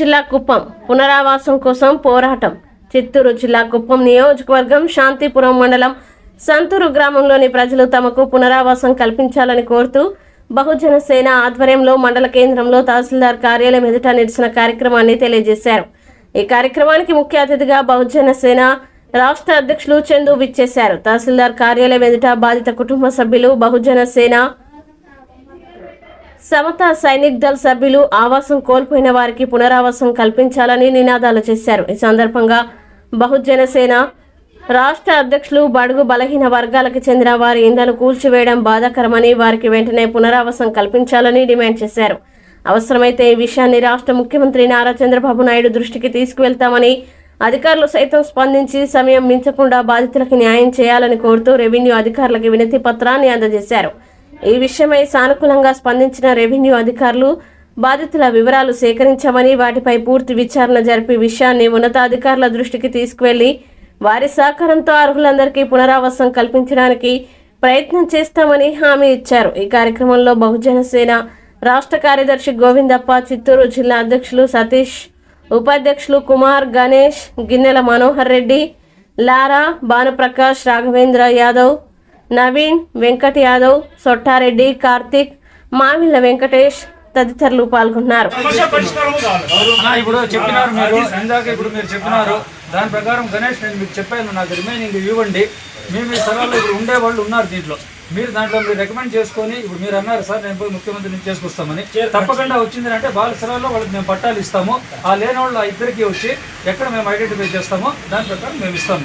జిల్లా కుప్పం పునరావాసం కోసం పోరాటం. చిత్తూరు జిల్లా కుప్పం నియోజకవర్గం శాంతిపురం మండలం సంతూరు గ్రామంలోని ప్రజలు తమకు పునరావాసం కల్పించాలని కోరుతూ బహుజన సేన ఆధ్వర్యంలో మండల కేంద్రంలో తహసీల్దార్ కార్యాలయం ఎదుట నిరసన కార్యక్రమాన్ని తెలియజేశారు. ఈ కార్యక్రమానికి ముఖ్య అతిథిగా బహుజన సేన రాష్ట్ర అధ్యక్షులు చందు విచ్చేశారు. తహసీల్దార్ కార్యాలయం ఎదుట బాధిత కుటుంబ సభ్యులు బహుజన సేన సమత సైనిక్ దళ సభ్యులు ఆవాసం కోల్పోయిన వారికి పునరావాసం కల్పించాలని నినాదాలు చేశారు. ఈ సందర్భంగా బహుజన సేన రాష్ట్ర అధ్యక్షులు బడుగు బలహీన వర్గాలకు చెందిన వారి ఇంధను కూల్చివేయడం బాధాకరమని వారికి వెంటనే పునరావాసం కల్పించాలని డిమాండ్ చేశారు. అవసరమైతే ఈ విషయాన్ని రాష్ట్ర ముఖ్యమంత్రి నారా చంద్రబాబు నాయుడు దృష్టికి తీసుకువెళ్తామని అధికారులు సైతం స్పందించి సమయం మించకుండా బాధితులకు న్యాయం చేయాలని కోరుతూ రెవెన్యూ అధికారులకు వినతి పత్రాన్ని అందజేశారు. ఈ విషయమై సానుకూలంగా స్పందించిన రెవెన్యూ అధికారులు బాధితుల వివరాలు సేకరించామని వాటిపై పూర్తి విచారణ జరిపి విషయాన్ని ఉన్నతాధికారుల దృష్టికి తీసుకువెళ్ళి వారి సహకారంతో అర్హులందరికీ పునరావాసం కల్పించడానికి ప్రయత్నం చేస్తామని హామీ ఇచ్చారు. ఈ కార్యక్రమంలో బహుజన సేన రాష్ట్ర కార్యదర్శి గోవిందప్ప చిత్తూరు జిల్లా అధ్యక్షులు సతీష్ ఉపాధ్యక్షులు కుమార్ గణేష్ గిన్నెల మనోహర్ రెడ్డి లారా భానుప్రకాష్ రాఘవేంద్ర యాదవ్ నవీన్ వెంకట్ యాదవ్ సొట్టారెడ్డి కార్తిక్ మావిళ్ళ వెంకటేష్ తదితరులు పాల్గొన్నారు. ఇప్పుడు చెప్పినారు మీరు ఇందాక ఇప్పుడు మీరు చెప్పినారు. దాని ప్రకారం గణేష్ నేను మీకు చెప్పాను నాకు రిమైనింగ్ ఇవ్వండి. మేము ఈ స్థలాల్లో ఇప్పుడు ఉండేవాళ్ళు ఉన్నారు దీంట్లో. మీరు దాంట్లో మీరు రికమెండ్ చేసుకొని ఇప్పుడు మీరు అన్నారు సార్ నేను పోయి ముఖ్యమంత్రిని చేసుకొస్తామని. తప్పకుండా వచ్చింది అంటే స్థలాల్లో వాళ్ళకి మేము పట్టాలు ఇస్తాము. ఆ లేని వాళ్ళు ఆ ఇద్దరికి వచ్చి ఎక్కడ మేము ఐడెంటిఫై చేస్తామో దాని ప్రకారం మేము ఇస్తాము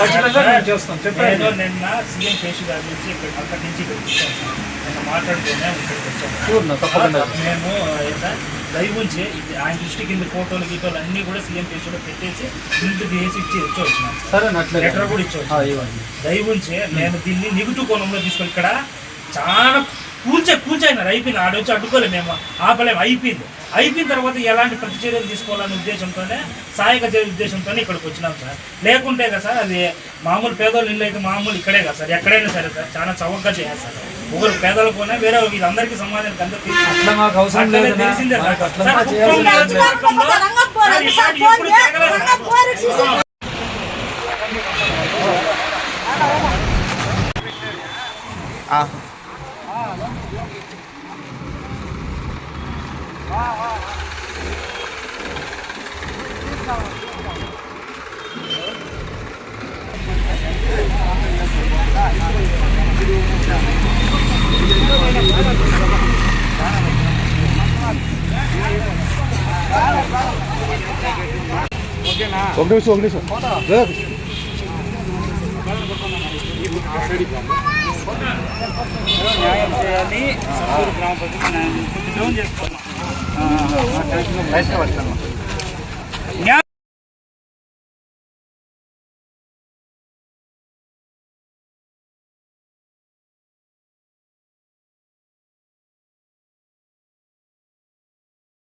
ఖచ్చితంగా మేము చేస్తాం. నేను చెప్పాను నిన్న సీఎం కేసు గారి నుంచి అక్కడి నుంచి మాట్లాడుతూనే తప్పకుండా. మేము ఏంటంటే దయ ఉంచి ఇది ఆయన దృష్టి కింద ఫోటోలు గీటోలు అన్నీ కూడా సీఎం కేసులో పెట్టేసి ఇంటికి తీసి ఇచ్చి వచ్చి వచ్చినాం సార్. లెటర్ కూడా ఇచ్చి ఆ, వచ్చాను. ఇవ్వండి దయ ఉంచి నేను దీన్ని నెగిటివ్ కోణంలో తీసుకొని ఇక్కడ చాలా కూల్చే కూల్చైనారు అయిపోయింది. ఆడొచ్చి అడ్డుకోలేము మేము. ఆపలేము. అయిపోయింది. అయిపోయిన తర్వాత ఎలాంటి ప్రతిచర్యలు తీసుకోవాలనే ఉద్దేశంతోనే సహాయక చర్య ఉద్దేశంతోనే ఇక్కడికి వచ్చినాం సార్. లేకుంటే కదా సార్ అది మామూలు పేదోళ్ళ ఇల్లు అయితే మామూలు ఇక్కడే కదా సార్. ఎక్కడైనా సరే సార్ చాలా చౌకగా చేయాలి ఒకరు పేదలకునే వేరే ఇది అందరికీ సమాజానికి అందరికీ అట్లా మాకు అవసరం అట్లనే లేదు తెలిసిందే సార్. మాకు ఒక నిమిషం ఒక నిమిషం బ్రదర్, న్యాయం సంతూరు గ్రామ ప్రజలు న్యాయం డౌన్